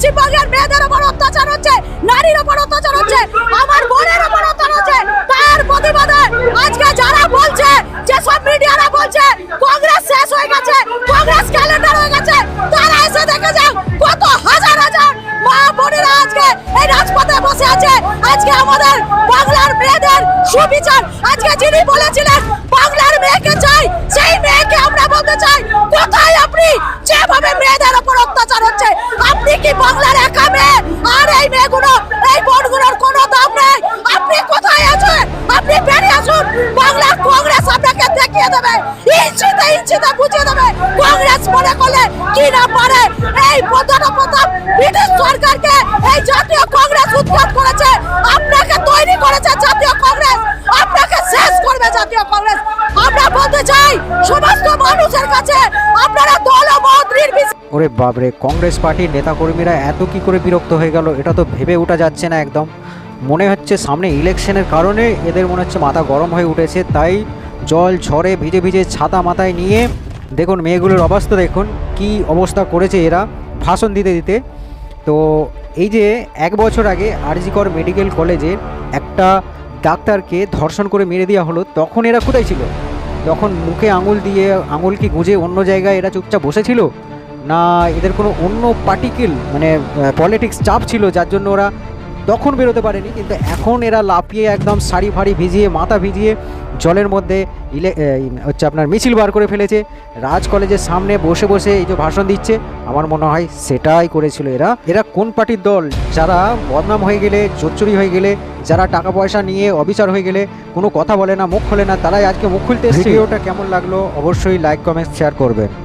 পশ্চিমবঙ্গের মেয়েদের উপর অত্যাচার হচ্ছে, নারীর উপর অত্যাচার হচ্ছে, আমার বোনের উপর অত্যাচার হচ্ছে, তার প্রতিবাদে আজকে যারা বলছে যে সব মিডিয়ারা বলছে, কংগ্রেস শেষ হয়ে গেছে, কংগ্রেস ক্যালেন্ডার হয়ে গেছে, তারা এসে দেখে যাও কত হাজার হাজার মা বোনেরা আজকে এই রাজপথে বসে আছে। আজকে আমাদের বাংলার মেয়েদের সুবিচার, আজকে যিনি বলেছিলেন, বাংলার মেয়েকে চাই, সেই মেয়েকে আমরা বলতে চাই, কোথায় আপনি যেভাবে মেয়েদের উপর অত্যাচার বাংলার একা মেয়ে আর এই মেয়েগুলো, এই বোনগুলোর কোনো দাম নেই। আপনি কোথায় আছেন? আপনি বেরিয়ে আসুন বাংলার কংগ্রেস আপনাকে দেখিয়ে দেবে। ইঞ্চিতে ইঞ্চিতে বুঝিয়ে দেবে। কংগ্রেস মনে করলে কি না পারে? এই প্রধান প্রতাপ ব্রিটিশ সরকারকে এই জাতীয় কংগ্রেস উৎখাত করেছে। আপনাকে তৈরি করেছে জাতীয় কংগ্রেস আপনাকে শেষ করবে জাতীয় কংগ্রেস আমরা বলতে চাই সমস্ত মানুষের কাছে আপনারা দল ও মত নির্বিশেষে ওরে বাবরে কংগ্রেস পার্টির নেতাকর্মীরা এত কি করে বিরক্ত হয়ে গেল, এটা তো ভেবে ওঠা যাচ্ছে না একদম। মনে হচ্ছে সামনে ইলেকশনের কারণে এদের মনে হচ্ছে মাথা গরম হয়ে উঠেছে, তাই জল ঝড়ে ভিজে ভিজে ছাতা মাথায় নিয়ে দেখুন মেয়েগুলোর অবস্থা দেখুন, কি অবস্থা করেছে এরা ভাষণ দিতে দিতে। তো এই যে এক বছর আগে আরজিকর মেডিকেল কলেজে একটা ডাক্তারকে ধর্ষণ করে মেরে দেওয়া হলো, তখন এরা কোথায় ছিল? তখন মুখে আঙুল দিয়ে আঙুল কি গুঁজে অন্য জায়গায় এরা চুপচাপ বসেছিল? না এদের কোনো অন্য পার্টিকেল মানে পলিটিক্স চাপ ছিল যার জন্য ওরা তখন বেরোতে পারেনি। কিন্তু এখন এরা লাফিয়ে একদম শাড়ি ফাড়ি ভিজিয়ে মাথা ভিজিয়ে জলের মধ্যে ইলে হচ্ছে আপনার মিছিল বার করে ফেলেছে। রাজ কলেজের সামনে বসে বসে এই যে ভাষণ দিচ্ছে আমার মনে হয় সেটাই করেছিল এরা। এরা কোন পার্টির দল? যারা বদনাম হয়ে গেলে চোরচুরি হয়ে গেলে যারা টাকা পয়সা নিয়ে অবিচার হয়ে গেলে কোনো কথা বলে না মুখ খোলে না তারাই আজকে মুখ খুলতে এসছে। ভিডিওটা কেমন লাগল অবশ্যই লাইক কমেন্ট শেয়ার করবেন।